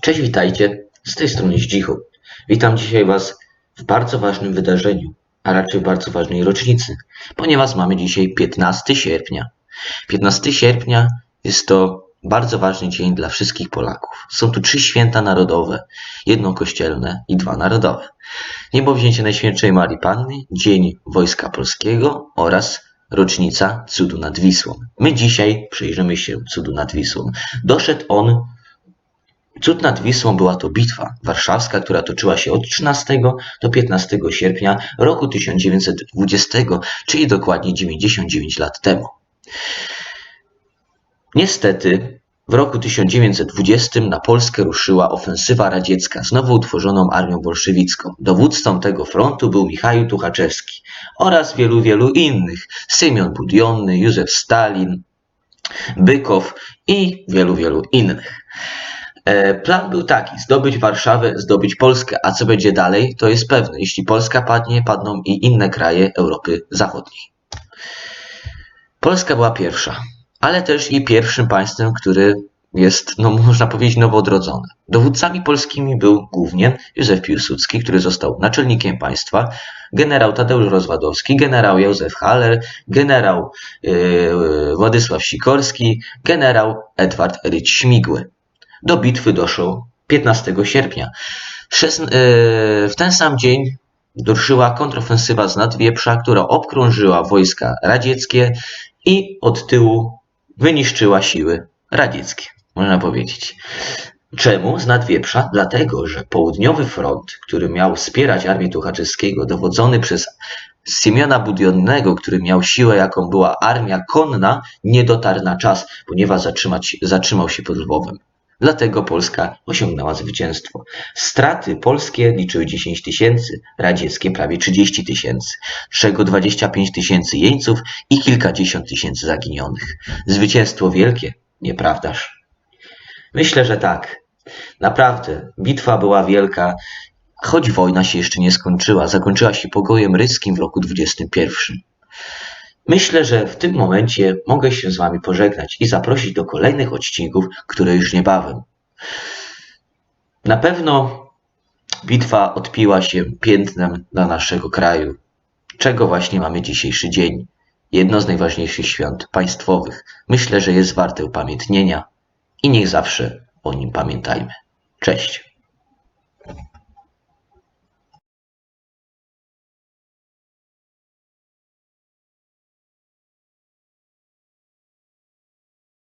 Cześć, witajcie. Z tej strony Zdzichu. Witam dzisiaj Was w bardzo ważnym wydarzeniu, a raczej bardzo ważnej rocznicy, ponieważ mamy dzisiaj 15 sierpnia. 15 sierpnia jest to bardzo ważny dzień dla wszystkich Polaków. Są tu trzy święta narodowe, jedno kościelne i dwa narodowe. Niebowzięcie Najświętszej Marii Panny, Dzień Wojska Polskiego oraz rocznica Cudu nad Wisłą. My dzisiaj przyjrzymy się Cudu nad Wisłą. Doszedł on Cud nad Wisłą była to bitwa warszawska, która toczyła się od 13 do 15 sierpnia roku 1920, czyli dokładnie 99 lat temu. Niestety, w roku 1920 na Polskę ruszyła ofensywa radziecka z nowo utworzoną armią bolszewicką. Dowódcą tego frontu był Michał Tuchaczewski oraz wielu, wielu innych. Symion Budionny, Józef Stalin, Bykow i wielu, wielu innych. E, Plan był taki: zdobyć Warszawę, zdobyć Polskę, a co będzie dalej, to jest pewne. Jeśli Polska padnie, padną i inne kraje Europy Zachodniej. Polska była pierwsza, ale też i pierwszym państwem, który jest, no można powiedzieć, nowo odrodzony. Dowódcami polskimi był głównie Józef Piłsudski, który został naczelnikiem państwa, generał Tadeusz Rozwadowski, generał Józef Haller, generał yy, Władysław Sikorski, generał Edward Rydz Śmigły. Do bitwy doszło 15 sierpnia. E, W ten sam dzień ruszyła kontrofensywa z Nadwieprza, która obkrążyła wojska radzieckie i od tyłu wyniszczyła siły radzieckie, można powiedzieć. Czemu z Nadwieprza? Dlatego, że południowy front, który miał wspierać armię Tuchaczewskiego, dowodzony przez Siemiona Budionnego, który miał siłę, jaką była armia konna, nie dotarł na czas, ponieważ zatrzymał się pod Lwowem. Dlatego Polska osiągnęła zwycięstwo. Straty polskie liczyły 10 tysięcy, radzieckie prawie 30 tysięcy, z czego 25 tysięcy jeńców i kilkadziesiąt tysięcy zaginionych. Zwycięstwo wielkie, nieprawdaż? Myślę, że tak. Naprawdę, bitwa była wielka, choć wojna się jeszcze nie skończyła. Zakończyła się pogojem ryskim w roku 21. Myślę, że w tym momencie mogę się z Wami pożegnać i zaprosić do kolejnych odcinków, które już niebawem. Na pewno bitwa odpiła się piętnem dla naszego kraju, czego właśnie mamy dzisiejszy dzień. Jedno z najważniejszych świąt państwowych. Myślę, że jest warte upamiętnienia i niech zawsze o nim pamiętajmy. Cześć.